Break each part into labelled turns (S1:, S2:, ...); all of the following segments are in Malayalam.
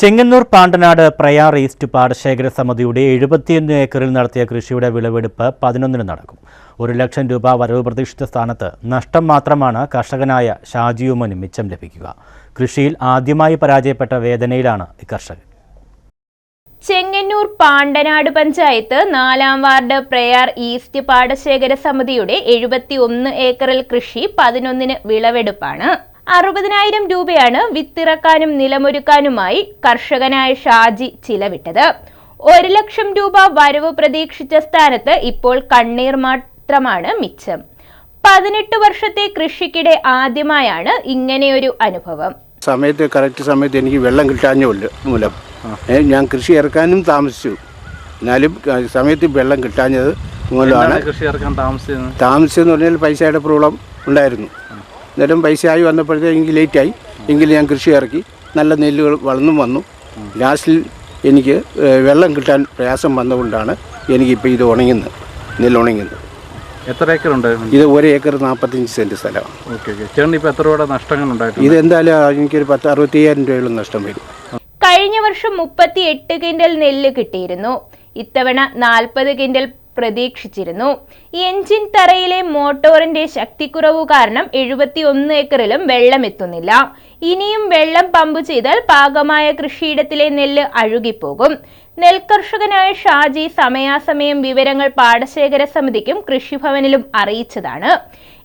S1: ചെങ്ങന്നൂർ പാണ്ടനാട് പ്രയാർ ഈസ്റ്റ് പാടശേഖര സമിതിയുടെ എഴുപത്തിയൊന്ന് ഏക്കറിൽ നടത്തിയ കൃഷിയുടെ വിളവെടുപ്പ് പതിനൊന്നിന് നടക്കും. ഒരു ലക്ഷം രൂപ വരവ് പ്രതീക്ഷിച്ച സ്ഥാനത്ത് നഷ്ടം മാത്രമാണ് കർഷകനായ ഷാജിയുമന് മിച്ചം ലഭിക്കുക. കൃഷിയിൽ ആദ്യമായി പരാജയപ്പെട്ട വേദനയിലാണ് കർഷകൻ.
S2: ചെങ്ങന്നൂർ പാണ്ടനാട് പഞ്ചായത്ത് നാലാം വാർഡ് പ്രയാർ ഈസ്റ്റ് പാടശേഖര സമിതിയുടെ എഴുപത്തി ഒന്ന് ഏക്കറിൽ കൃഷി പതിനൊന്നിന് വിളവെടുപ്പാണ്. അറുപതിനായിരം രൂപയാണ് വിത്തിറക്കാനും നിലമൊരുക്കാനുമായി കർഷകനായ ഷാജി ചിലവിട്ടത്. ഒരു ലക്ഷം രൂപ വരവ് പ്രതീക്ഷിച്ച സ്ഥാനത്ത് ഇപ്പോൾ കണ്ണീർ മാത്രമാണ് മിച്ചം. പതിനെട്ട് വർഷത്തെ കൃഷിക്കിടെ ആദ്യമായാണ് ഇങ്ങനെയൊരു അനുഭവം.
S3: സമയത്ത് കറക്റ്റ് സമയത്ത് എനിക്ക് വെള്ളം കിട്ടാഞ്ഞുണ്ട് മൂലം. ഞാൻ കൃഷി ഇറക്കാനും താമസിച്ചു. എന്നാലും സമയത്ത് വെള്ളം കിട്ടാഞ്ഞത് മൂലമാണ്
S4: കൃഷി ഇറക്കാൻ താമസിച്ചത്?
S3: താമസിച്ചെന്ന് പറഞ്ഞാൽ പൈസയുടെ പ്രോബ്ലം ഉണ്ടായിരുന്നു. അന്നേരം പൈസ ആയി വന്നപ്പോഴത്തേക്ക് എനിക്ക് ലേറ്റായി. എങ്കിലും ഞാൻ കൃഷി ഇറക്കി. നല്ല നെല്ലുകൾ വളർന്നും വന്നു. ലാസ്റ്റിൽ എനിക്ക് വെള്ളം കിട്ടാൻ പ്രയാസം വന്നുകൊണ്ടാണ് എനിക്കിപ്പോൾ ഇത് ഉണങ്ങുന്നത് നെല്ല് ഉണങ്ങുന്നത്
S4: എത്ര ഏക്കർ ഉണ്ട്?
S3: ഇത് ഒരു ഏക്കർ നാൽപ്പത്തഞ്ച് സെന്റ് സ്ഥലമാണ്.
S4: Okay okay. ചേട്ടൻ ഇപ്പോൾ എത്ര രൂപയുടെ നഷ്ടങ്ങൾ ഉണ്ടായിട്ടുണ്ട്?
S3: ഇത് എന്തായാലും എനിക്കൊരു പത്ത് അറുപത്തയ്യായിരം രൂപയോളം നഷ്ടം വരും.
S2: കഴിഞ്ഞ വർഷം മുപ്പത്തി എട്ട് കിൻഡൽ നെല്ല് കിട്ടിയിരുന്നു. ഇത്തവണ നാൽപ്പത് കിൻഡൽ പ്രതീക്ഷിച്ചിരുന്നു. എഞ്ചിൻ തറയിലെ മോട്ടോറിന്റെ ശക്തിക്കുറവ് കാരണം എഴുപത്തി ഒന്ന് ഏക്കറിലും വെള്ളം എത്തുന്നില്ല ഇനിയും വെള്ളം പമ്പ് ചെയ്താൽ പാകമായ കൃഷിയിടത്തിലെ നെല്ല് അഴുകിപ്പോകും. നെൽകർഷകനായ ഷാജി സമയാസമയം വിവരങ്ങൾ പാടശേഖര സമിതിക്കും കൃഷിഭവനിലും അറിയിച്ചതാണ്.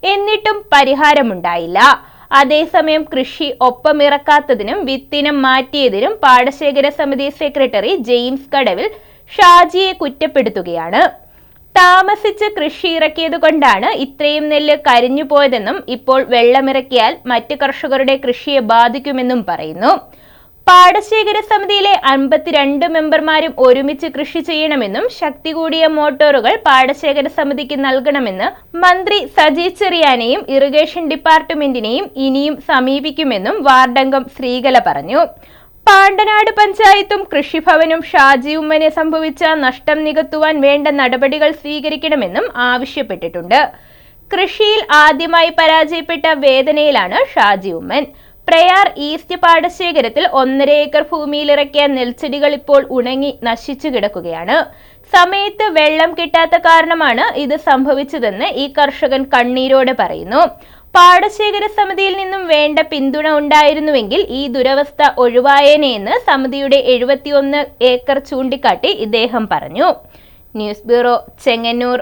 S2: എന്നിട്ടും പരിഹാരമുണ്ടായില്ല. അതേസമയം കൃഷി ഒപ്പമിറക്കാത്തതിനും വിത്തിനം മാറ്റിയതിനും പാടശേഖര സമിതി സെക്രട്ടറി ജെയിംസ് കടവിൽ ഷാജിയെ കുറ്റപ്പെടുത്തുകയാണ്. താമസിച്ച് കൃഷി ഇറക്കിയത് കൊണ്ടാണ് ഇത്രയും നെല്ല് കരിഞ്ഞു പോയതെന്നും ഇപ്പോൾ വെള്ളമിറക്കിയാൽ മറ്റ് കർഷകരുടെ കൃഷിയെ ബാധിക്കുമെന്നും പറയുന്നു. പാടശേഖര സമിതിയിലെ അൻപത്തിരണ്ട് മെമ്പർമാരും ഒരുമിച്ച് കൃഷി ചെയ്യണമെന്നും ശക്തി കൂടിയ മോട്ടോറുകൾ പാടശേഖര സമിതിക്ക് നൽകണമെന്ന് മന്ത്രി സജി ചെറിയാനെയും ഇറിഗേഷൻ ഡിപ്പാർട്ട്മെന്റിനെയും ഇനിയും സമീപിക്കുമെന്നും വാർഡംഗം ശ്രീകല പറഞ്ഞു. പാണ്ടനാട് പഞ്ചായത്തും കൃഷിഭവനും ഷാജി ഉമ്മനെ സംഭവിച്ച നഷ്ടം നികത്തുവാൻ വേണ്ട നടപടികൾ സ്വീകരിക്കണമെന്നും ആവശ്യപ്പെട്ടിട്ടുണ്ട്. കൃഷിയിൽ ആദ്യമായി പരാജയപ്പെട്ട വേദനയിലാണ് ഷാജി ഉമ്മൻ പ്രയാർ ഈസ്റ്റ് പാടശേഖരത്തിൽ ഒന്നര ഏക്കർ ഭൂമിയിൽ ഇറക്കിയ നെൽച്ചെടികൾ ഇപ്പോൾ ഉണങ്ങി നശിച്ചു കിടക്കുകയാണ്. സമയത്ത് വെള്ളം കിട്ടാത്ത കാരണമാണ് ഇത് സംഭവിച്ചതെന്ന് ഈ കർഷകൻ കണ്ണീരോടെ പറയുന്നു. പാടശേഖര സമിതിയിൽ നിന്നും വേണ്ട പിന്തുണ ഉണ്ടായിരുന്നുവെങ്കിൽ ഈ ദുരവസ്ഥ ഒഴിവായേനെയെന്ന് സമിതിയുടെ എഴുപത്തിയൊന്ന് ഏക്കർ ചൂണ്ടിക്കാട്ടി ഇദ്ദേഹം പറഞ്ഞു. News bureau Chengannur.